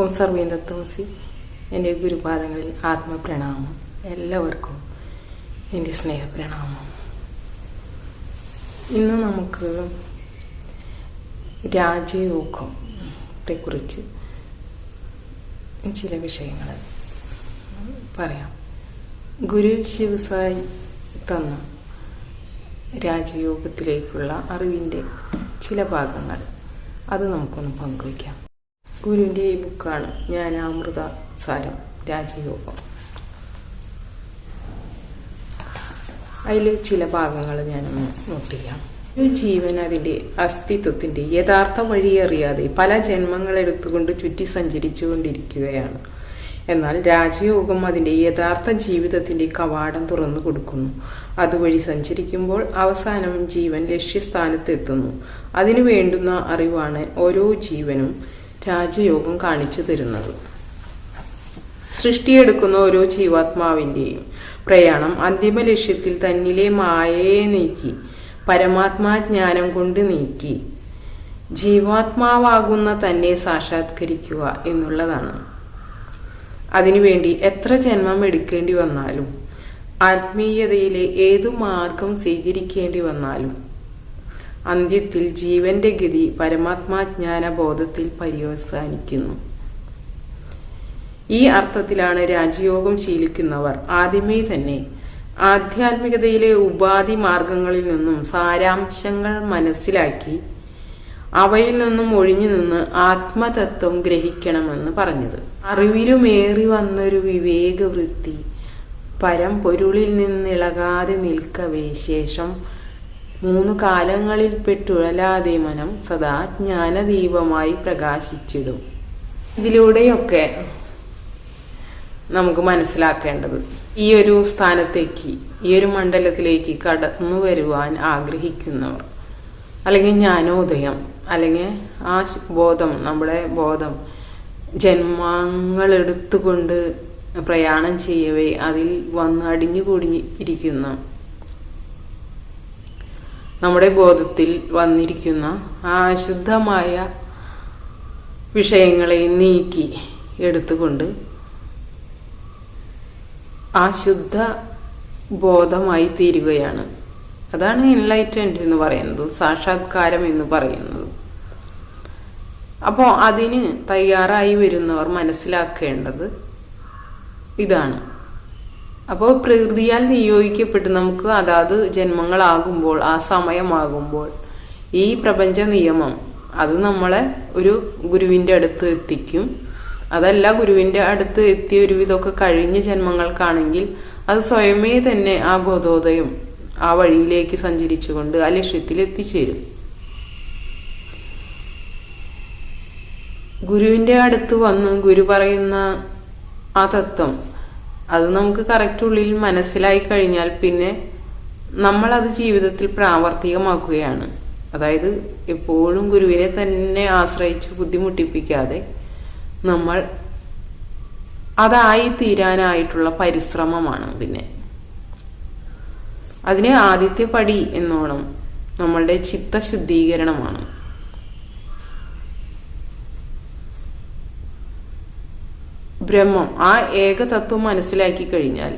ഓം സർവേന്ദ്ര തോസി എന്റെ ഗുരുപാദങ്ങളിൽ ആത്മപ്രണാമം എല്ലാവർക്കും എന്റെ സ്നേഹപ്രണാമം. ഇന്ന് നമുക്ക് രാജയോഗത്തെക്കുറിച്ച് ചില വിഷയങ്ങൾ പറയാം. ഗുരു ശിവസായി തന്ന രാജയോഗത്തിലേക്കുള്ള അറിവിന്റെ ചില ഭാഗങ്ങൾ അത് നമുക്കൊന്ന് പങ്കുവയ്ക്കാം. ഗുരുവിന്റെ ഈ ബുക്കാണ് ഞാൻ അമൃത സാരം രാജയോഗം. അതിൽ ചില ഭാഗങ്ങൾ ഞാനൊന്ന് നോട്ട് ചെയ്യാം. ഒരു ജീവൻ അതിന്റെ അസ്തിത്വത്തിന്റെ യഥാർത്ഥ വഴി അറിയാതെ പല ജന്മങ്ങൾ എടുത്തുകൊണ്ട് ചുറ്റി സഞ്ചരിച്ചു കൊണ്ടിരിക്കുകയാണ് എന്നാൽ രാജയോഗം അതിന്റെ യഥാർത്ഥ ജീവിതത്തിന്റെ കവാടം തുറന്നു കൊടുക്കുന്നു. അതുവഴി സഞ്ചരിക്കുമ്പോൾ അവസാനം ജീവൻ ലക്ഷ്യസ്ഥാനത്ത് എത്തുന്നു. അതിനു വേണ്ടുന്ന അറിവാണ് ഓരോ ജീവനും. രാജയോഗം കാണിച്ചു തരുന്നത്. സൃഷ്ടിയെടുക്കുന്ന ഓരോ ജീവാത്മാവിന്റെയും പ്രയാണം അന്തിമ ലക്ഷ്യത്തിൽ തന്നിലെ മായയെ നീക്കി പരമാത്മാജ്ഞാനം കൊണ്ട് നീക്കി ജീവാത്മാവാകുന്ന തന്നെ സാക്ഷാത്കരിക്കുക എന്നുള്ളതാണ്. അതിനുവേണ്ടി എത്ര ജന്മം എടുക്കേണ്ടി വന്നാലും ആത്മീയതയിലെ ഏതു മാർഗം സ്വീകരിക്കേണ്ടി വന്നാലും അന്ത്യത്തിൽ ജീവന്റെ ഗതി പരമാത്മാജ്ഞാന ബോധത്തിൽ പര്യവസാനിക്കുന്നു. ഈ അർത്ഥത്തിലാണ് രാജയോഗം ശീലിക്കുന്നവർ ആദ്യമേ തന്നെ ആധ്യാത്മികതയിലെ ഉപാധി മാർഗങ്ങളിൽ നിന്നും സാരാംശങ്ങൾ മനസ്സിലാക്കി അവയിൽ നിന്നും ഒഴിഞ്ഞു നിന്ന് ആത്മതത്വം ഗ്രഹിക്കണമെന്ന് പറഞ്ഞത്. അറിവിലുമേറി വന്നൊരു വിവേകവൃത്തി പരമ്പൊരുളിൽ നിന്നിളകാതെ നിൽക്കവേ ശേഷം മൂന്ന് കാലങ്ങളിൽ പെട്ടുഴലാതെ മനം സദാ ജ്ഞാനദീപമായി പ്രകാശിച്ചിടും. ഇതിലൂടെയൊക്കെ നമുക്ക് മനസ്സിലാക്കേണ്ടത് ഈ ഒരു സ്ഥാനത്തേക്ക് ഈ ഒരു മണ്ഡലത്തിലേക്ക് കടന്നു വരുവാൻ ആഗ്രഹിക്കുന്നവർ അല്ലെങ്കിൽ ജ്ഞാനോദയം അല്ലെങ്കിൽ ആ ബോധം നമ്മുടെ ബോധം ജന്മങ്ങൾ എടുത്തുകൊണ്ട് പ്രയാണം ചെയ്യവേ അതിൽ വന്ന് അടിഞ്ഞുകൂടി ഇരിക്കുന്ന നമ്മുടെ ബോധത്തിൽ വന്നിരിക്കുന്ന ആ അശുദ്ധമായ വിഷയങ്ങളെ നീക്കി എടുത്തുകൊണ്ട് ആ ശുദ്ധ ബോധമായി തീരുകയാണ്. അതാണ് എൻലൈറ്റൻഡ് എന്ന് പറയുന്നത് സാക്ഷാത്കാരം എന്ന് പറയുന്നത്. അപ്പോൾ അതിന് തയ്യാറായി വരുന്നവർ മനസ്സിലാക്കേണ്ടത് ഇതാണ്. അപ്പോൾ പ്രകൃതിയാൽ നിയോഗിക്കപ്പെട്ട് നമുക്ക് അതാത് ജന്മങ്ങളാകുമ്പോൾ ആ സമയമാകുമ്പോൾ ഈ പ്രപഞ്ച നിയമം അത് നമ്മളെ ഒരു ഗുരുവിന്റെ അടുത്ത് എത്തിക്കും. അതല്ല ഗുരുവിന്റെ അടുത്ത് എത്തിയ ഒരുവിധമൊക്കെ കഴിഞ്ഞ ജന്മങ്ങൾക്കാണെങ്കിൽ അത് സ്വയമേ തന്നെ ആ ബോധോദയം ആ വഴിയിലേക്ക് സഞ്ചരിച്ചുകൊണ്ട് ആ ലക്ഷ്യത്തിൽ എത്തിച്ചേരും. ഗുരുവിന്റെ അടുത്ത് വന്ന് ഗുരു പറയുന്ന ആ തത്വം അത് നമുക്ക് കറക്റ്റ് ഉള്ളിൽ മനസ്സിലായി കഴിഞ്ഞാൽ പിന്നെ നമ്മൾ അത് ജീവിതത്തിൽ പ്രാവർത്തികമാക്കുകയാണ്. അതായത് എപ്പോഴും ഗുരുവിനെ തന്നെ ആശ്രയിച്ച് ബുദ്ധിമുട്ടിപ്പിക്കാതെ നമ്മൾ അതായി തീരാനായിട്ടുള്ള പരിശ്രമമാണ് പിന്നെ. അതിന് ആദ്യത്തെ പടി എന്നോണം നമ്മളുടെ ചിത്തശുദ്ധീകരണമാണ്. ബ്രഹ്മം ആ ഏകതത്വം മനസ്സിലാക്കി കഴിഞ്ഞാൽ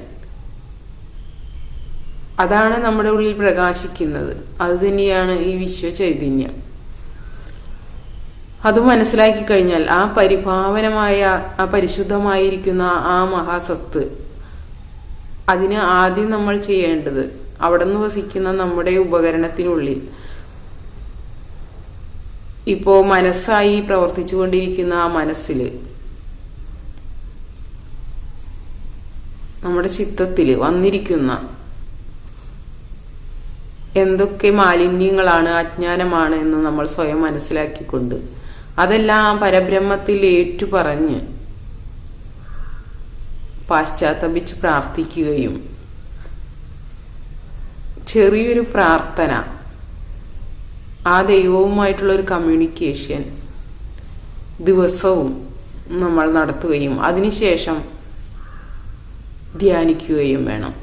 അതാണ് നമ്മുടെ ഉള്ളിൽ പ്രകാശിക്കുന്നത്. അത് തന്നെയാണ് ഈ വിശ്വ ചൈതന്യം. അത് മനസ്സിലാക്കി കഴിഞ്ഞാൽ ആ പരിഭാവനമായ ആ പരിശുദ്ധമായിരിക്കുന്ന ആ മഹാസത്ത് അതിന് ആദ്യം നമ്മൾ ചെയ്യേണ്ടത് അവിടെ നിന്ന് വസിക്കുന്ന നമ്മുടെ ഉപകരണത്തിനുള്ളിൽ ഇപ്പോ മനസ്സായി പ്രവർത്തിച്ചുകൊണ്ടിരിക്കുന്ന ആ മനസ്സിൽ നമ്മുടെ ചിത്തത്തിൽ വന്നിരിക്കുന്ന എന്തൊക്കെ മാലിന്യങ്ങളാണ് അജ്ഞാനമാണ് എന്ന് നമ്മൾ സ്വയം മനസ്സിലാക്കിക്കൊണ്ട് അതെല്ലാം പരബ്രഹ്മത്തിൽ ഏറ്റുപറഞ്ഞ് പാശ്ചാത്തപിച്ച് പ്രാർത്ഥിക്കുകയും ചെറിയൊരു പ്രാർത്ഥന ആ ദൈവവുമായിട്ടുള്ള ഒരു കമ്മ്യൂണിക്കേഷൻ ദിവസവും നമ്മൾ നടത്തുകയും അതിനുശേഷം ധ്യാനിക്കുകയും വേണം.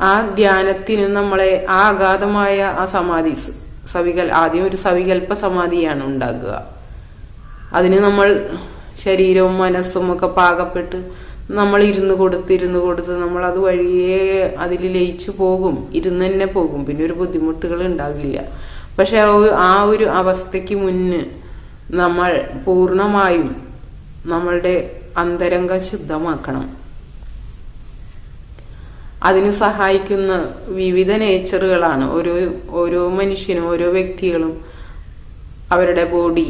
ആ ധ്യാനത്തിന് നമ്മളെ ആ അഗാധമായ ആ സമാധി സവികൽ ആദ്യം ഒരു സവികൽപ്പ സമാധിയാണ് ഉണ്ടാകുക അതിന് നമ്മൾ ശരീരവും മനസ്സും ഒക്കെ പാകപ്പെട്ട് നമ്മൾ ഇരുന്ന് കൊടുത്ത് ഇരുന്ന് കൊടുത്ത് നമ്മൾ അത് വഴിയേ അതിൽ ലയിച്ചു പോകും ഇരുന്ന് തന്നെ പോകും. പിന്നെ ഒരു ബുദ്ധിമുട്ടുകൾ ഉണ്ടാകില്ല. പക്ഷെ ആ ഒരു- അവസ്ഥയ്ക്ക് മുന്ന് നമ്മൾ പൂർണമായും നമ്മളുടെ അന്തരംഗം ശുദ്ധമാക്കണം. അതിന് സഹായിക്കുന്ന വിവിധ നേച്ചറുകളാണ്. ഓരോ ഓരോ മനുഷ്യനും ഓരോ വ്യക്തികളും അവരുടെ ബോഡി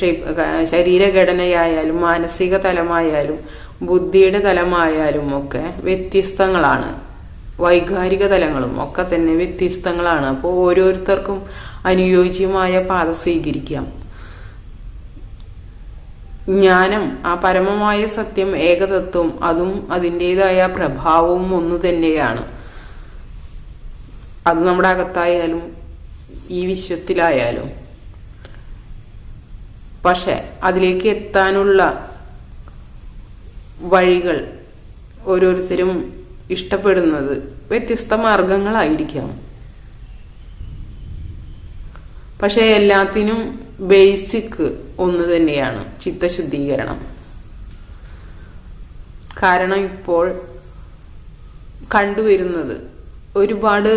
ഷേപ്പ് ശരീരഘടനയായാലും മാനസിക തലമായാലും ബുദ്ധിയുടെ തലമായാലും ഒക്കെ വ്യത്യസ്തങ്ങളാണ്. വൈകാരിക തലങ്ങളും ഒക്കെ തന്നെ വ്യത്യസ്തങ്ങളാണ്. അപ്പോൾ ഓരോരുത്തർക്കും അനുയോജ്യമായ പാത സ്വീകരിക്കാം. ജ്ഞാനം ആ പരമമായ സത്യം ഏകതത്വം അതും അതിന്റെതായ പ്രഭാവവും ഒന്നു തന്നെയാണ്. അത് നമ്മുടെ അകത്തായാലും ഈ വിശ്വത്തിലായാലും. പക്ഷെ അതിലേക്ക് എത്താനുള്ള വഴികൾ ഓരോരുത്തരും ഇഷ്ടപ്പെടുന്നത് വ്യത്യസ്ത മാർഗങ്ങളായിരിക്കാം. പക്ഷെ എല്ലാത്തിനും ബേസിക് ഒന്ന് തന്നെയാണ്. ചിത്തശുദ്ധീകരണം. കാരണം ഇപ്പോൾ കണ്ടുവരുന്നത് ഒരുപാട്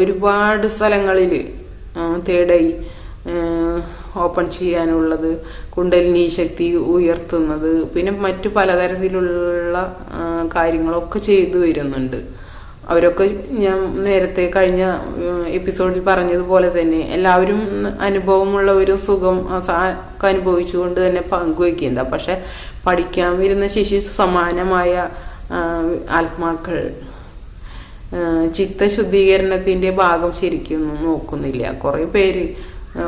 ഒരുപാട് സ്ഥലങ്ങളിൽ തേടൈ ഓപ്പൺ ചെയ്യാനുള്ളത് കുണ്ടലിനി ശക്തി ഉയർത്തുന്നത് പിന്നെ മറ്റു പലതരത്തിലുള്ള കാര്യങ്ങളൊക്കെ ചെയ്തു വരുന്നുണ്ട്. അവരൊക്കെ ഞാൻ നേരത്തെ കഴിഞ്ഞ എപ്പിസോഡിൽ പറഞ്ഞതുപോലെ തന്നെ എല്ലാവരും അനുഭവമുള്ളവരും സുഖം അനുഭവിച്ചുകൊണ്ട് തന്നെ പങ്കുവയ്ക്കുന്നത് പക്ഷെ പഠിക്കാൻ വരുന്ന ശിശു സമാനമായ ആത്മാക്കൾ ചിത്തശുദ്ധീകരണത്തിന്റെ ഭാഗം ശരിക്കും നോക്കുന്നില്ല. കുറെ പേര്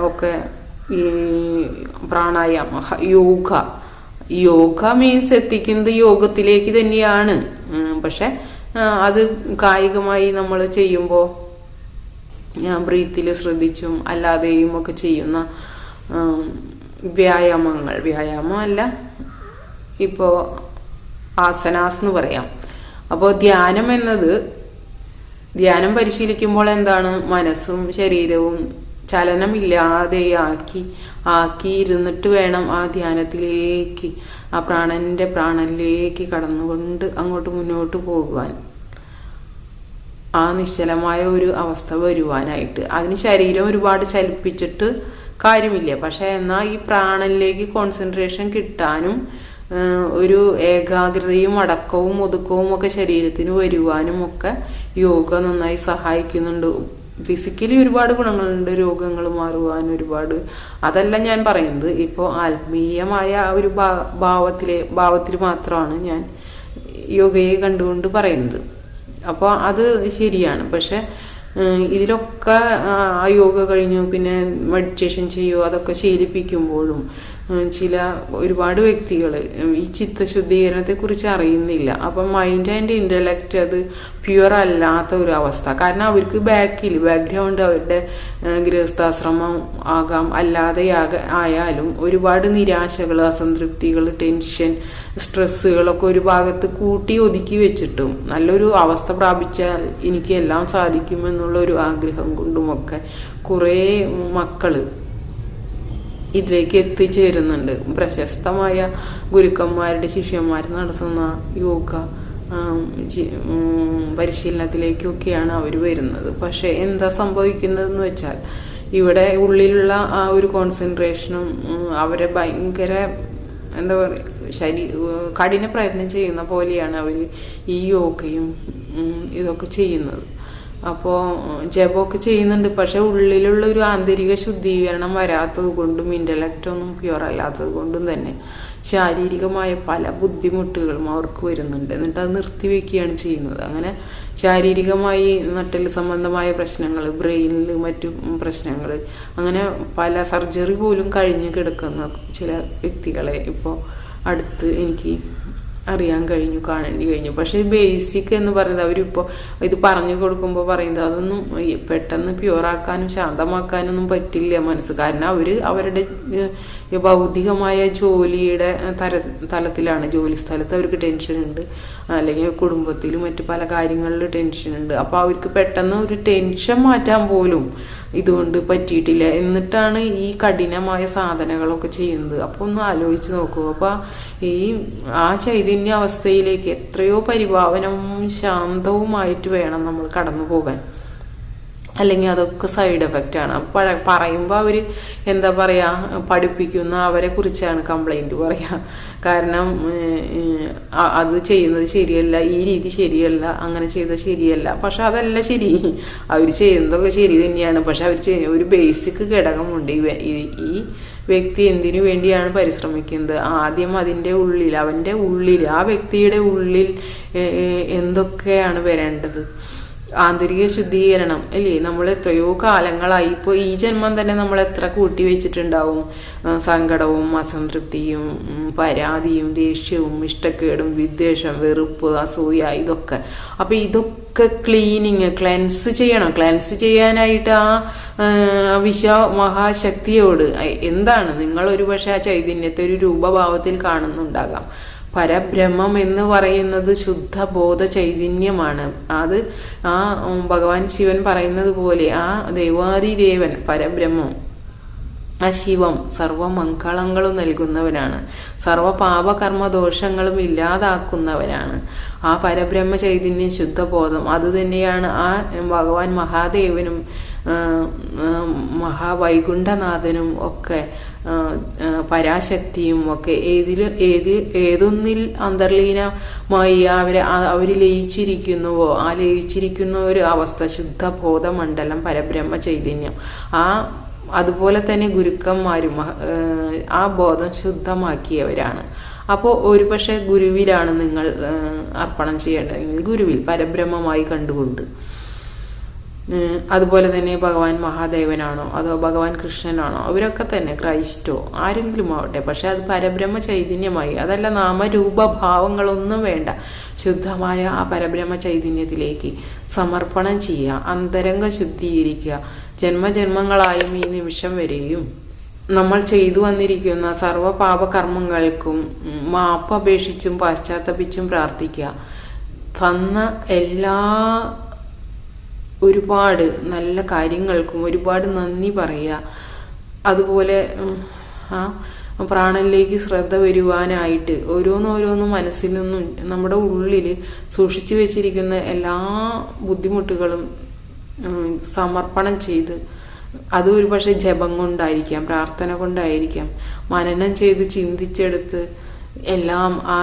ഒക്കെ ഈ പ്രാണായാമ യോഗ. യോഗ മീൻസ് എത്തിക്കുന്നത് യോഗത്തിലേക്ക് തന്നെയാണ്. പക്ഷെ അത് കായികമായി നമ്മൾ ചെയ്യുമ്പോൾ ബ്രീത്തിൽ ശ്രദ്ധിച്ചും അല്ലാതെയും ഒക്കെ ചെയ്യുന്ന വ്യായാമങ്ങൾ. വ്യായാമം അല്ല ഇപ്പോൾ ആസനാസ് എന്ന് പറയാം. അപ്പോൾ ധ്യാനം എന്നത് ധ്യാനം പരിശീലിക്കുമ്പോൾ എന്താണ്? മനസ്സും ശരീരവും ചലനമില്ലാതെ ആക്കി ആക്കി ഇരുന്നിട്ട് വേണം ആ ധ്യാനത്തിലേക്ക് ആ പ്രാണന്റെ പ്രാണനിലേക്ക് കടന്നുകൊണ്ട് അങ്ങോട്ട് മുന്നോട്ട് പോകുവാൻ. ആ നിശ്ചലമായ ഒരു അവസ്ഥ വരുവാനായിട്ട്. അതിന് ശരീരം ഒരുപാട് ചലിപ്പിച്ചിട്ട് കാര്യമില്ല. പക്ഷെ എന്നാൽ ഈ പ്രാണനിലേക്ക് കോൺസെൻട്രേഷൻ കിട്ടാനും ഒരു ഏകാഗ്രതയും അടക്കവും ഒതുക്കവും ഒക്കെ ശരീരത്തിന് വരുവാനും ഒക്കെ യോഗ നന്നായി സഹായിക്കുന്നുണ്ട്. ഫിസിക്കലി ഒരുപാട് ഗുണങ്ങളുണ്ട് രോഗങ്ങൾ മാറുവാൻ ഒരുപാട്. അതല്ല ഞാൻ പറയുന്നത്. ഇപ്പോൾ ആത്മീയമായ ഒരു ഭാവത്തിലെ ഭാവത്തിൽ മാത്രമാണ് ഞാൻ യോഗയെ കണ്ടുകൊണ്ട് പറയുന്നത്. അപ്പോൾ അത് ശരിയാണ്. പക്ഷെ ഇതിലൊക്കെ ആ, യോഗ കഴിഞ്ഞു പിന്നെ മെഡിറ്റേഷൻ ചെയ്യുമോ അതൊക്കെ ശീലിപ്പിക്കുമ്പോഴും ചില ഒരുപാട് വ്യക്തികൾ ഈ ചിത്തശുദ്ധീകരണത്തെ കുറിച്ച് അറിയുന്നില്ല. അപ്പം മൈൻഡ് ആൻഡ് ഇന്റലക്റ്റ് അത് പ്യുവർ അല്ലാത്ത ഒരു അവസ്ഥ. കാരണം അവർക്ക് ബാക്കിൽ ബാക്ക്ഗ്രൗണ്ട് അവരുടെ ഗൃഹസ്ഥാശ്രമം ആകാം. അല്ലാതെ ആയാലും ഒരുപാട് നിരാശകൾ അസംതൃപ്തികൾ ടെൻഷൻ സ്ട്രെസ്സുകളൊക്കെ ഒരു ഭാഗത്ത് കൂട്ടി ഒതുക്കി വെച്ചിട്ടും നല്ലൊരു അവസ്ഥ പ്രാപിച്ചാൽ എനിക്ക് എല്ലാം സാധിക്കുമെന്നുള്ള ഒരു ആഗ്രഹം കൊണ്ടുമൊക്കെ കുറേ മക്കൾ ഇതിലേക്ക് എത്തിച്ചേരുന്നുണ്ട്. പ്രശസ്തമായ ഗുരുക്കന്മാരുടെ ശിഷ്യന്മാർ നടത്തുന്ന യോഗ പരിശീലനത്തിലേക്കൊക്കെയാണ് അവർ വരുന്നത്. പക്ഷെ എന്താ സംഭവിക്കുന്നതെന്ന് വെച്ചാൽ ഇവിടെ ഉള്ളിലുള്ള ആ ഒരു കോൺസെൻട്രേഷനും അവരെ ഭയങ്കര എന്താ പറയുക ശരീ കഠിന പ്രയത്നം ചെയ്യുന്ന പോലെയാണ് അവർ ഈ യോഗയും ഇതൊക്കെ ചെയ്യുന്നത്. അപ്പോൾ ജപമൊക്കെ ചെയ്യുന്നുണ്ട്. പക്ഷേ ഉള്ളിലുള്ള ഒരു ആന്തരിക ശുദ്ധീകരണം വരാത്തത് കൊണ്ടും ഇന്റലക്റ്റ് ഒന്നും പ്യുവർ അല്ലാത്തത് കൊണ്ടും തന്നെ ശാരീരികമായ പല ബുദ്ധിമുട്ടുകളും അവർക്ക് വരുന്നുണ്ട്. എന്നിട്ട് അത് നിർത്തിവെക്കുകയാണ് ചെയ്യുന്നത്. അങ്ങനെ ശാരീരികമായി നട്ടൽ സംബന്ധമായ പ്രശ്നങ്ങൾ ബ്രെയിനിൽ മറ്റു പ്രശ്നങ്ങൾ അങ്ങനെ പല സർജറി പോലും കഴിഞ്ഞ് കിടക്കുന്ന ചില വ്യക്തികളെ ഇപ്പോൾ അടുത്ത് എനിക്ക് അറിയാൻ കഴിഞ്ഞു കാണേണ്ടി കഴിഞ്ഞു. പക്ഷെ ബേസിക് എന്ന് പറയുന്നത് അവരിപ്പോൾ ഇത് പറഞ്ഞു കൊടുക്കുമ്പോൾ പറയുന്നത് അതൊന്നും പെട്ടെന്ന് പ്യുവറാക്കാനും ശാന്തമാക്കാനൊന്നും പറ്റില്ല മനസ്സ്. കാരണം അവർ അവരുടെ ഭൗതികമായ ജോലിയുടെ തര തലത്തിലാണ് ജോലി സ്ഥലത്ത് അവർക്ക് ടെൻഷൻ ഉണ്ട് അല്ലെങ്കിൽ കുടുംബത്തിലും മറ്റു പല കാര്യങ്ങളിൽ ടെൻഷൻ ഉണ്ട് അപ്പോൾ അവർക്ക് പെട്ടെന്ന് ഒരു ടെൻഷൻ മാറ്റാൻ പോലും ഇതുകൊണ്ട് പറ്റിയിട്ടില്ല. എന്നിട്ടാണ് ഈ കഠിനമായ സാധനങ്ങളൊക്കെ ചെയ്യുന്നത്. അപ്പോൾ ഒന്ന് ആലോചിച്ച് നോക്കൂ. അപ്പോൾ ഈ ആ ചൈതന്യ അവസ്ഥയിലേക്ക് എത്രയോ പരിഭാവനവും ശാന്തവുമായിട്ട് വേണം നമ്മൾ കടന്നു പോകാൻ. അല്ലെങ്കിൽ അതൊക്കെ സൈഡ് എഫക്റ്റ് ആണ്. പറയുമ്പോൾ അവർ എന്താ പറയുക പഠിപ്പിക്കുന്ന അവരെ കുറിച്ചാണ് കംപ്ലൈന്റ് പറയുക കാരണം അത് ചെയ്യുന്നത് ശരിയല്ല ഈ രീതി ശരിയല്ല അങ്ങനെ ചെയ്തത് ശരിയല്ല. പക്ഷെ അതല്ല ശരി. അവർ ചെയ്യുന്നതൊക്കെ ശരി തന്നെയാണ്. പക്ഷെ അവർ ചെയ്യുന്ന ഒരു ബേസിക് ഘടകമുണ്ട്. ഈ ഈ- വ്യക്തി എന്തിനു വേണ്ടിയാണ് പരിശ്രമിക്കുന്നത്? ആദ്യം അതിന്റെ ഉള്ളിൽ അവന്റെ ഉള്ളിൽ ആ വ്യക്തിയുടെ ഉള്ളിൽ എന്തൊക്കെയാണ് വരേണ്ടത്? ആന്തരിക ശുദ്ധീകരണം അല്ലേ? നമ്മൾ എത്രയോ കാലങ്ങളായി ഇപ്പോൾ ഈ ജന്മം തന്നെ നമ്മൾ എത്ര കൂട്ടി വെച്ചിട്ടുണ്ടാവും. സങ്കടവും അസംതൃപ്തിയും പരാതിയും ദേഷ്യവും ഇഷ്ടക്കേടും വിദ്വേഷം വെറുപ്പ് അസൂയ ഇതൊക്കെ. അപ്പൊ ഇതൊക്കെ ക്ലീനിങ് ക്ലെൻസ് ചെയ്യണം. ക്ലെൻസ് ചെയ്യാനായിട്ട് ആ വിശ മഹാശക്തിയോട് എന്താണ്? നിങ്ങൾ ഒരു പക്ഷേ ആ ചൈതന്യത്തെ ഒരു രൂപഭാവത്തിൽ കാണുന്നുണ്ടാകാം. പരബ്രഹ്മം എന്ന് പറയുന്നത് ശുദ്ധ ബോധ ചൈതന്യമാണ്. അത് ആ ഭഗവാൻ ശിവൻ പറയുന്നത് പോലെ ആ ദൈവാദിദേവൻ പരബ്രഹ്മം ആ ശിവം സർവമംഗളങ്ങളും നൽകുന്നവനാണ്. സർവ പാപകർമ്മ ദോഷങ്ങളും ഇല്ലാതാക്കുന്നവനാണ്. ആ പരബ്രഹ്മ ചൈതന്യം ശുദ്ധബോധം അത് തന്നെയാണ് ആ ഭഗവാൻ മഹാദേവനും മഹാവൈകുണ്ഠനാഥനും ഒക്കെ പരാശക്തിയും ഒക്കെ ഏതിൽ ഏത് ഏതൊന്നിൽ അന്തർലീനമായി അവരെ അവർ ലയിച്ചിരിക്കുന്നുവോ ആ ലയിച്ചിരിക്കുന്ന ഒരു അവസ്ഥ ശുദ്ധ ബോധമണ്ഡലം പരബ്രഹ്മ ചൈതന്യം ആ അതുപോലെ തന്നെ ഗുരുക്കന്മാരും ആ ബോധം ശുദ്ധമാക്കിയവരാണ്. അപ്പോൾ ഒരുപക്ഷെ ഗുരുവിലാണ് നിങ്ങൾ അർപ്പണം ചെയ്യേണ്ടതെങ്കിൽ ഗുരുവിൽ പരബ്രഹ്മമായി കണ്ടുകൊണ്ട്. അതുപോലെ തന്നെ ഭഗവാൻ മഹാദേവനാണോ അതോ ഭഗവാൻ കൃഷ്ണനാണോ? അവരൊക്കെ തന്നെ ക്രൈസ്റ്റോ ആരെങ്കിലും ആവട്ടെ. പക്ഷെ അത് പരബ്രഹ്മ ചൈതന്യമായി. അതല്ല നാമരൂപഭാവങ്ങളൊന്നും വേണ്ട. ശുദ്ധമായ ആ പരബ്രഹ്മ ചൈതന്യത്തിലേക്ക് സമർപ്പണം ചെയ്യുക അന്തരംഗ ശുദ്ധീകരിക്കുക. ജന്മജന്മങ്ങളായും ഈ നിമിഷം വരെയും നമ്മൾ ചെയ്തു വന്നിരിക്കുന്ന മാപ്പപേക്ഷിച്ചും മാപ്പ് അപേക്ഷിച്ചും പാശ്ചാത്തപിച്ചും പ്രാർത്ഥിക്കുക. തന്ന എല്ലാ ഒരുപാട് നല്ല കാര്യങ്ങൾക്കും ഒരുപാട് നന്ദി പറയുക. അതുപോലെ ആ പ്രാണനിലേക്ക് ശ്രദ്ധ വരുവാനായിട്ട് ഓരോന്നോരോന്നും മനസ്സിൽ നിന്നും നമ്മുടെ ഉള്ളിൽ സൂക്ഷിച്ചു വെച്ചിരിക്കുന്ന എല്ലാ ബുദ്ധിമുട്ടുകളും സമർപ്പണം ചെയ്ത് അത് ഒരു പക്ഷേ ജപം കൊണ്ടായിരിക്കാം പ്രാർത്ഥന കൊണ്ടായിരിക്കാം മനനം ചെയ്ത് ചിന്തിച്ചെടുത്ത് എല്ലാം ആ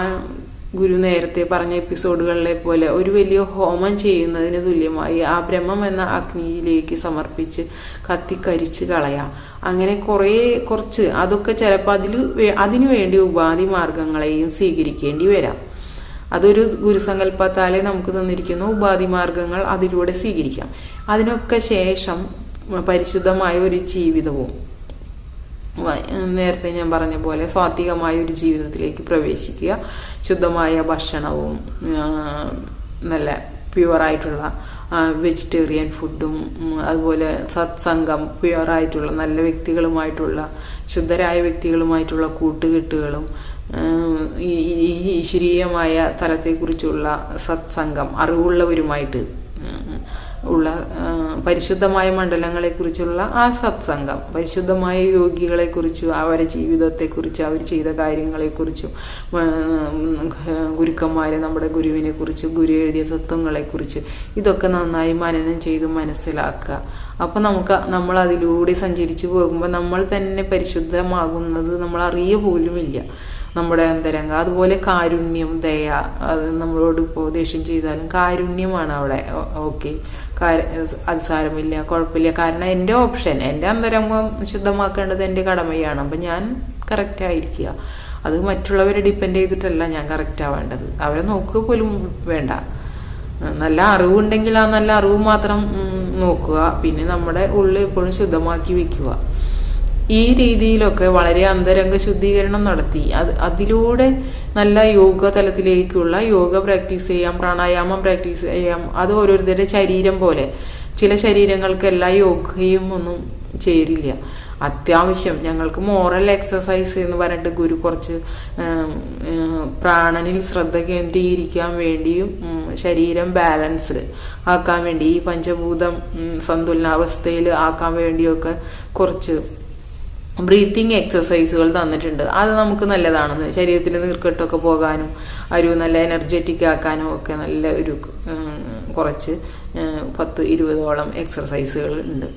ഗുരു നേരത്തെ പറഞ്ഞ എപ്പിസോഡുകളിലെ പോലെ ഒരു വലിയ ഹോമം ചെയ്യുന്നതിന് തുല്യമായി ആ ബ്രഹ്മം എന്ന അഗ്നിയിലേക്ക് സമർപ്പിച്ച് കത്തിക്കരിച്ച് കളയാം. അങ്ങനെ കുറേ കുറച്ച് അതൊക്കെ ചിലപ്പോൾ അതിൽ അതിനു വേണ്ടി ഉപാധി മാർഗങ്ങളെയും സ്വീകരിക്കേണ്ടി വരാം. അതൊരു ഗുരുസങ്കല്പത്താലെ നമുക്ക് തന്നിരിക്കുന്ന ഉപാധി മാർഗങ്ങൾ അതിലൂടെ സ്വീകരിക്കാം. അതിനൊക്കെ ശേഷം പരിശുദ്ധമായ ഒരു ജീവിതവും നേരത്തെ ഞാൻ പറഞ്ഞ പോലെ സ്വാത്വികമായ ഒരു ജീവിതത്തിലേക്ക് പ്രവേശിക്കുക. ശുദ്ധമായ ഭക്ഷണവും നല്ല പ്യുവറായിട്ടുള്ള വെജിറ്റേറിയൻ ഫുഡും അതുപോലെ സത്സംഗം പ്യുവറായിട്ടുള്ള നല്ല വ്യക്തികളുമായിട്ടുള്ള ശുദ്ധരായ വ്യക്തികളുമായിട്ടുള്ള കൂട്ടുകെട്ടുകളും ഈ ഈശ്വരീയമായ തലത്തെക്കുറിച്ചുള്ള സത്സംഗം അറിവുള്ളവരുമായിട്ട് ഉള്ള പരിശുദ്ധമായ മണ്ഡലങ്ങളെക്കുറിച്ചുള്ള ആ സത്സംഗം പരിശുദ്ധമായ യോഗികളെക്കുറിച്ചും അവരുടെ ജീവിതത്തെക്കുറിച്ചും അവർ ചെയ്ത കാര്യങ്ങളെക്കുറിച്ചും ഗുരുക്കന്മാരെ നമ്മുടെ ഗുരുവിനെ കുറിച്ച് ഗുരു എഴുതിയ തത്വങ്ങളെക്കുറിച്ച് ഇതൊക്കെ നന്നായി മനനം ചെയ്ത് മനസ്സിലാക്കുക. അപ്പോൾ നമുക്ക് നമ്മൾ അതിലൂടെ സഞ്ചരിച്ചു പോകുമ്പോൾ നമ്മൾ തന്നെ പരിശുദ്ധമാകുന്നത് നമ്മൾ അറിയ പോലുമില്ല. നമ്മുടെ അന്തരംഗ അതുപോലെ കാരുണ്യം ദയ അത് നമ്മളോട് ഉപദേശം ചെയ്താലും കാരുണ്യമാണ് അവിടെ ഓക്കെ. അത് സാരമില്ല കുഴപ്പമില്ല. കാരണം എന്റെ ഓപ്ഷൻ എന്റെ അന്തരംഗം ശുദ്ധമാക്കേണ്ടത് എന്റെ കടമയാണ്. അപ്പം ഞാൻ കറക്റ്റായിരിക്കുക അത് മറ്റുള്ളവരെ ഡിപ്പെൻഡ് ചെയ്തിട്ടല്ല ഞാൻ കറക്റ്റ് ആവേണ്ടത്. അവരെ നോക്കുക പോലും വേണ്ട. നല്ല അറിവുണ്ടെങ്കിൽ ആ നല്ല അറിവ് മാത്രം നോക്കുക. പിന്നെ നമ്മുടെ ഉള്ളിൽ എപ്പോഴും ശുദ്ധമാക്കി വെക്കുക. ഈ രീതിയിലൊക്കെ വളരെ അന്തരംഗ ശുദ്ധീകരണം നടത്തി. അത് അതിലൂടെ നല്ല യോഗ തലത്തിലേക്കുള്ള യോഗ പ്രാക്ടീസ് ചെയ്യാം പ്രാണായാമം പ്രാക്ടീസ് ചെയ്യാം. അത് ഓരോരുത്തരുടെ ശരീരം പോലെ. ചില ശരീരങ്ങൾക്ക് എല്ലാ യോഗയും ഒന്നും ചേരില്ല. അത്യാവശ്യം ഞങ്ങൾക്ക് മോറൽ എക്സസൈസ് എന്ന് പറഞ്ഞിട്ട് ഗുരു കുറച്ച് പ്രാണനിൽ ശ്രദ്ധ കേന്ദ്രീകരിക്കാൻ വേണ്ടിയും ശരീരം ബാലൻസ്ഡ് ആക്കാൻ വേണ്ടി ഈ പഞ്ചഭൂതം സന്തുലനാവസ്ഥയിൽ ആക്കാൻ വേണ്ടിയൊക്കെ കുറച്ച് ബ്രീത്തിങ് എക്സസൈസുകൾ തന്നിട്ടുണ്ട്. അത് നമുക്ക് നല്ലതാണെന്ന് ശരീരത്തിൽ നീർക്കെട്ടൊക്കെ പോകാനും ഒരു നല്ല എനർജറ്റിക് ആക്കാനും ഒക്കെ നല്ല ഒരു കുറച്ച് പത്ത് ഇരുപതോളം എക്സസൈസുകൾ ഉണ്ട്.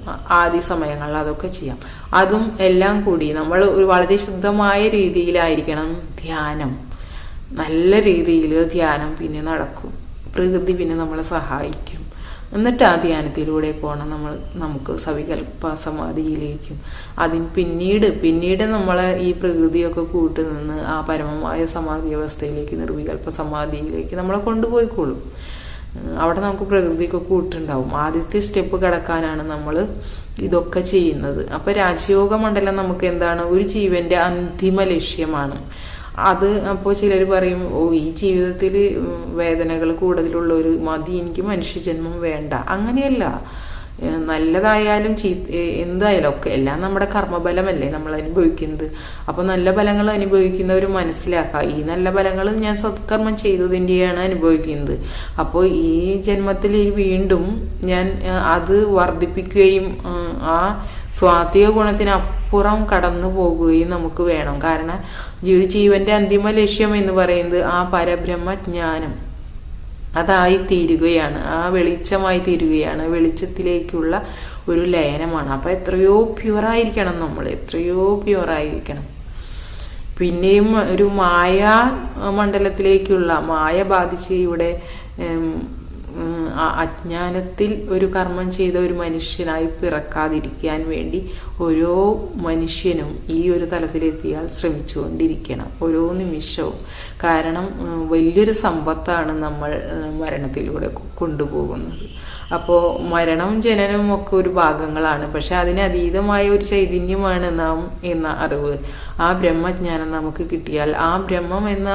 ആദ്യ സമയങ്ങളിൽ അതൊക്കെ ചെയ്യാം. അതും എല്ലാം കൂടി നമ്മൾ ഒരു വളരെ ശുദ്ധമായ രീതിയിലായിരിക്കണം ധ്യാനം. നല്ല രീതിയിൽ ധ്യാനം പിന്നെ നടക്കും. പ്രകൃതി പിന്നെ നമ്മളെ സഹായിക്കും. എന്നിട്ട് ആ ധ്യാനത്തിലൂടെ പോകണം നമ്മൾ നമുക്ക് സവികൽപ്പ സമാധിയിലേക്കും അതിന് പിന്നീട് പിന്നീട് നമ്മളെ ഈ പ്രകൃതിയൊക്കെ കൂട്ടി നിന്ന് ആ പരമമായ സമാധി അവസ്ഥയിലേക്ക് നിർവികൽപ്പ സമാധിയിലേക്ക് നമ്മളെ കൊണ്ടുപോയിക്കോളും. അവിടെ നമുക്ക് പ്രകൃതിയൊക്കെ കൂട്ടുണ്ടാവും. ആദ്യത്തെ സ്റ്റെപ്പ് കടക്കാനാണ് നമ്മൾ ഇതൊക്കെ ചെയ്യുന്നത്. അപ്പൊ രാജയോഗ മണ്ഡലം നമുക്ക് എന്താണ്? ഒരു ജീവന്റെ അന്തിമ ലക്ഷ്യമാണ്. അത് അപ്പോൾ ചിലർ പറയും ഓ ഈ ജീവിതത്തിൽ വേദനകൾ കൂടുതലുള്ള ഒരു മതി എനിക്ക് മനുഷ്യജന്മം വേണ്ട. അങ്ങനെയല്ല. നല്ലതായാലും ചീ എന്തായാലും ഒക്കെ എല്ലാം നമ്മുടെ കർമ്മബലമല്ലേ നമ്മൾ അനുഭവിക്കുന്നത്. അപ്പോൾ നല്ല ഫലങ്ങൾ അനുഭവിക്കുന്നവർ മനസ്സിലാക്കുക. ഈ നല്ല ഫലങ്ങൾ ഞാൻ സത്കർമ്മം ചെയ്തതിന്റെയാണ് അനുഭവിക്കുന്നത്. അപ്പോൾ ഈ ജന്മത്തിൽ വീണ്ടും ഞാൻ അത് വർദ്ധിപ്പിക്കുകയും ആ സ്വാത്വിക ഗുണത്തിനപ്പുറം കടന്നു പോകുകയും നമുക്ക് വേണം. കാരണം ജീവി ജീവന്റെ അന്തിമ ലക്ഷ്യം എന്ന് പറയുന്നത് ആ പരബ്രഹ്മ ജ്ഞാനം അതായി തീരുകയാണ് ആ വെളിച്ചമായി തീരുകയാണ് വെളിച്ചത്തിലേക്കുള്ള ഒരു ലയനമാണ്. അപ്പൊ എത്രയോ പ്യുവറായിരിക്കണം നമ്മൾ. എത്രയോ പ്യുവറായിരിക്കണം. പിന്നെയും ഒരു മായ മണ്ഡലത്തിലേക്കുള്ള മായ ബാധിച്ച് ഇവിടെ ആ അജ്ഞാനത്തിൽ ഒരു കർമ്മം ചെയ്ത ഒരു മനുഷ്യനായി പിറക്കാതിരിക്കാൻ വേണ്ടി ഓരോ മനുഷ്യനും ഈ ഒരു തലത്തിലെത്തിയാൽ ശ്രമിച്ചുകൊണ്ടിരിക്കണം ഓരോ നിമിഷവും. കാരണം വലിയൊരു സമ്പത്താണ് നമ്മൾ മരണത്തിലൂടെ കൊണ്ടുപോകുന്നത്. അപ്പോൾ മരണവും ജനനവും ഒക്കെ ഒരു ഭാഗങ്ങളാണ്. പക്ഷെ അതിന് അതീതമായ ഒരു ചൈതന്യമാണ് നാം എന്ന അറിവ്. ആ ബ്രഹ്മജ്ഞാനം നമുക്ക് കിട്ടിയാൽ ആ ബ്രഹ്മം എന്ന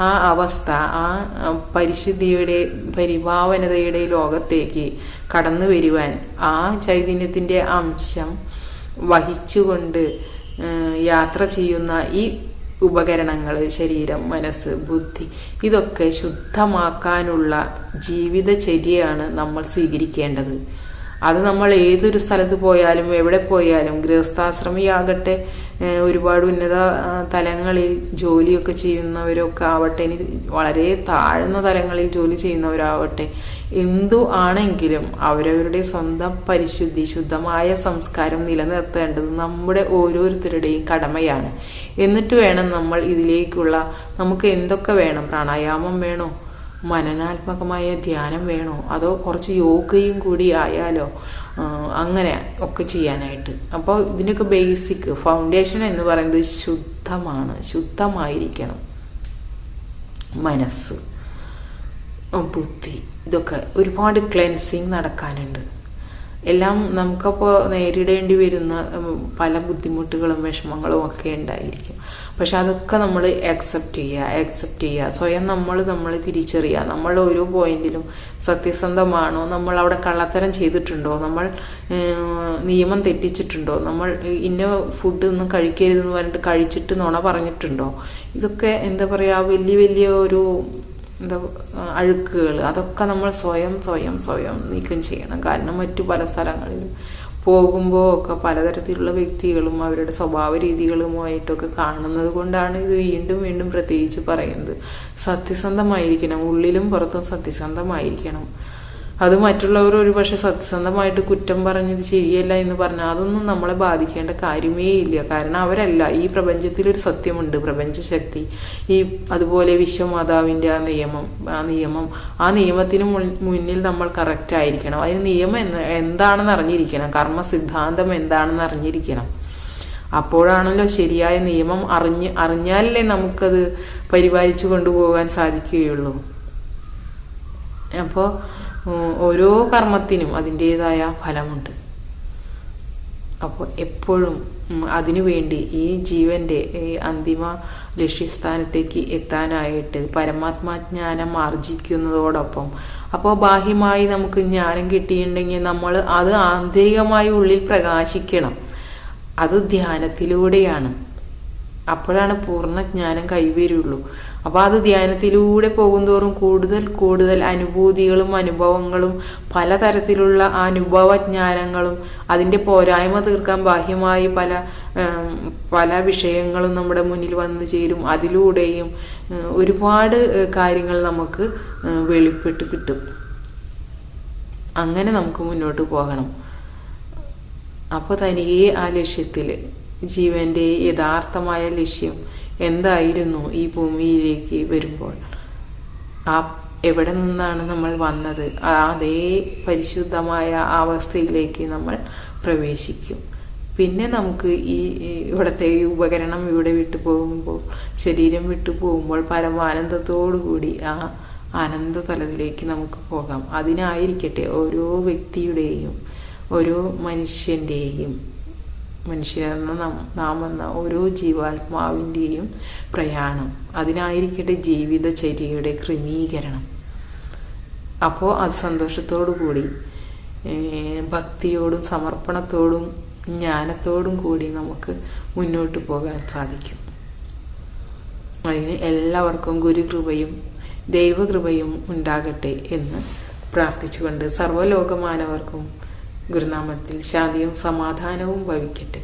ആ അവസ്ഥ ആ പരിശുദ്ധിയുടെ പരിഭാവനതയുടെ ലോകത്തേക്ക് കടന്നു വരുവാൻ ആ ചൈതന്യത്തിന്റെ അംശം വഹിച്ചുകൊണ്ട് യാത്ര ചെയ്യുന്ന ഈ ഉപകരണങ്ങൾ ശരീരം മനസ്സ് ബുദ്ധി ഇതൊക്കെ ശുദ്ധമാക്കാനുള്ള ജീവിതചര്യയാണ് നമ്മൾ സ്വീകരിക്കേണ്ടത്. അത് നമ്മൾ ഏതൊരു സ്ഥലത്ത് പോയാലും എവിടെ പോയാലും ഗൃഹസ്ഥാശ്രമിയാകട്ടെ ഒരുപാട് ഉന്നത തലങ്ങളിൽ ജോലിയൊക്കെ ചെയ്യുന്നവരൊക്കെ ആവട്ടെ ഇനി വളരെ താഴ്ന്ന തലങ്ങളിൽ ജോലി ചെയ്യുന്നവരാവട്ടെ എന്തു ആണെങ്കിലും അവരവരുടെ സ്വന്തം പരിശുദ്ധി ശുദ്ധമായ സംസ്കാരം നിലനിർത്തേണ്ടത് നമ്മുടെ ഓരോരുത്തരുടെയും കടമയാണ്. എന്നിട്ട് വേണം നമ്മൾ ഇതിലേക്കുള്ള നമുക്ക് എന്തൊക്കെ വേണം? പ്രാണായാമം വേണോ? മനനാത്മകമായ ധ്യാനം വേണോ? അതോ കുറച്ച് യോഗയും കൂടി ആയാലോ? അങ്ങനെ ഒക്കെ ചെയ്യാനായിട്ട്. അപ്പോൾ ഇതിന്റെയൊക്കെ ബേസിക് ഫൗണ്ടേഷൻ എന്ന് പറയുന്നത് ശുദ്ധമാണ്. ശുദ്ധമായിരിക്കണം. മനസ്സ് ബുദ്ധി. ഇതൊക്കെ ഒരുപാട് ക്ലെൻസിങ് നടക്കാനുണ്ട്. എല്ലാം നമുക്കപ്പോൾ നേരിടേണ്ടി വരുന്ന പല ബുദ്ധിമുട്ടുകളും വിഷമങ്ങളും ഒക്കെ ഉണ്ടായിരിക്കും. പക്ഷെ അതൊക്കെ നമ്മൾ അക്സെപ്റ്റ് ചെയ്യുക അക്സെപ്റ്റ് ചെയ്യുക. സ്വയം നമ്മൾ നമ്മൾ തിരിച്ചറിയുക. നമ്മൾ ഓരോ പോയിന്റിലും സത്യസന്ധമാണോ? നമ്മൾ അവിടെ കള്ളത്തരം ചെയ്തിട്ടുണ്ടോ? നമ്മൾ നിയമം തെറ്റിച്ചിട്ടുണ്ടോ? നമ്മൾ ഇന്ന ഫുഡ് ഒന്നും കഴിക്കരുതെന്ന് പറഞ്ഞിട്ട് കഴിച്ചിട്ട് നുണ പറഞ്ഞിട്ടുണ്ടോ? ഇതൊക്കെ എന്താ പറയുക വലിയ വലിയ ഒരു എന്താ അഴുക്കുകൾ അതൊക്കെ നമ്മൾ സ്വയം സ്വയം സ്വയം നീക്കം ചെയ്യണം. കാരണം മറ്റു പല സ്ഥലങ്ങളിലും പോകുമ്പോൾ ഒക്കെ പലതരത്തിലുള്ള വ്യക്തികളും അവരുടെ സ്വഭാവ രീതികളുമായിട്ടൊക്കെ കാണുന്നത് കൊണ്ടാണ് ഇത് വീണ്ടും വീണ്ടും പ്രത്യേകിച്ച് പറയുന്നത്. സത്യസന്ധമായിരിക്കണം. ഉള്ളിലും പുറത്തും സത്യസന്ധമായിരിക്കണം. അത് മറ്റുള്ളവർ ഒരു പക്ഷെ സത്യസന്ധമായിട്ട് കുറ്റം പറഞ്ഞത് ശരിയല്ല എന്ന് പറഞ്ഞാൽ അതൊന്നും നമ്മളെ ബാധിക്കേണ്ട കാര്യമേ ഇല്ല. കാരണം അവരല്ല ഈ പ്രപഞ്ചത്തിൽ ഒരു സത്യമുണ്ട്. പ്രപഞ്ചശക്തി. ഈ അതുപോലെ വിശ്വമാതാവിന്റെ ആ നിയമം ആ നിയമം ആ നിയമത്തിന് മുന്നിൽ നമ്മൾ കറക്റ്റ് ആയിരിക്കണം. അതിന് നിയമം എന്ന് എന്താണെന്ന് അറിഞ്ഞിരിക്കണം. കർമ്മ സിദ്ധാന്തം എന്താണെന്ന് അറിഞ്ഞിരിക്കണം. അപ്പോഴാണല്ലോ ശരിയായ നിയമം അറിഞ്ഞ് അറിഞ്ഞാലല്ലേ നമുക്കത് പരിപാലിച്ചു കൊണ്ടുപോകാൻ സാധിക്കുകയുള്ളൂ. അപ്പോൾ ഓരോ കർമ്മത്തിനും അതിന്റെതായ ഫലമുണ്ട്. അപ്പോൾ എപ്പോഴും അതിനുവേണ്ടി അതിനു വേണ്ടി ഈ ജീവന്റെ ഈ അന്തിമ ലക്ഷ്യസ്ഥാനത്തേക്ക് എത്താനായിട്ട് പരമാത്മാജ്ഞാനം ആർജിക്കുന്നതോടൊപ്പം അപ്പോൾ ബാഹ്യമായി നമുക്ക് ജ്ഞാനം കിട്ടിയിട്ടുണ്ടെങ്കിൽ നമ്മൾ അത് ആന്തരികമായി ഉള്ളിൽ പ്രകാശിക്കണം. അത് ധ്യാനത്തിലൂടെയാണ്. അപ്പോഴാണ് പൂർണ ജ്ഞാനം കൈവരുള്ളൂ. അപ്പോൾ അത് ധ്യാനത്തിലൂടെ പോകുന്തോറും കൂടുതൽ കൂടുതൽ അനുഭൂതികളും അനുഭവങ്ങളും പലതരത്തിലുള്ള അനുഭവജ്ഞാനങ്ങളും അതിന്റെ പോരായ്മ തീർക്കാൻ ബാഹ്യമായി പല പല വിഷയങ്ങളും നമ്മുടെ മുന്നിൽ വന്നു ചേരും. അതിലൂടെയും ഒരുപാട് കാര്യങ്ങൾ നമുക്ക് വെളിപ്പെട്ട് കിട്ടും. അങ്ങനെ നമുക്ക് മുന്നോട്ട് പോകണം. അപ്പോൾ തനിയെ ആ ലക്ഷ്യത്തിൽ ജീവന്റെ യഥാർത്ഥമായ ലക്ഷ്യം എന്തായിരുന്നു ഈ ഭൂമിയിലേക്ക് വരുമ്പോൾ? ആ എവിടെ നിന്നാണ് നമ്മൾ വന്നത്? അതേ പരിശുദ്ധമായ അവസ്ഥയിലേക്ക് നമ്മൾ പ്രവേശിക്കും. പിന്നെ നമുക്ക് ഈ ഇവിടുത്തെ ഈ ഉപകരണം ഇവിടെ വിട്ടു പോകുമ്പോൾ ശരീരം വിട്ടു പോകുമ്പോൾ പരമാനന്ദത്തോടുകൂടി ആ ആനന്ദ തലത്തിലേക്ക് നമുക്ക് പോകാം. അതിനായിരിക്കട്ടെ ഓരോ വ്യക്തിയുടെയും ഓരോ മനുഷ്യന്റെയും മനുഷ്യരെന്ന നാം- നാം എന്ന ഓരോ ജീവാത്മാവിന്റെയും പ്രയാണം. അതിനായിരിക്കട്ടെ ജീവിതചര്യയുടെ ക്രമീകരണം. അപ്പോൾ അത് സന്തോഷത്തോടു കൂടി ഭക്തിയോടും സമർപ്പണത്തോടും ജ്ഞാനത്തോടും കൂടി നമുക്ക് മുന്നോട്ട് പോകാൻ സാധിക്കും. അതിന് എല്ലാവർക്കും ഗുരുകൃപയും ദൈവകൃപയും ഉണ്ടാകട്ടെ എന്ന് പ്രാർത്ഥിച്ചുകൊണ്ട് സർവലോകമാനവർക്കും ഗുരുനാമത്തിൽ ശാന്തിയും സമാധാനവും ഭവിക്കട്ടെ.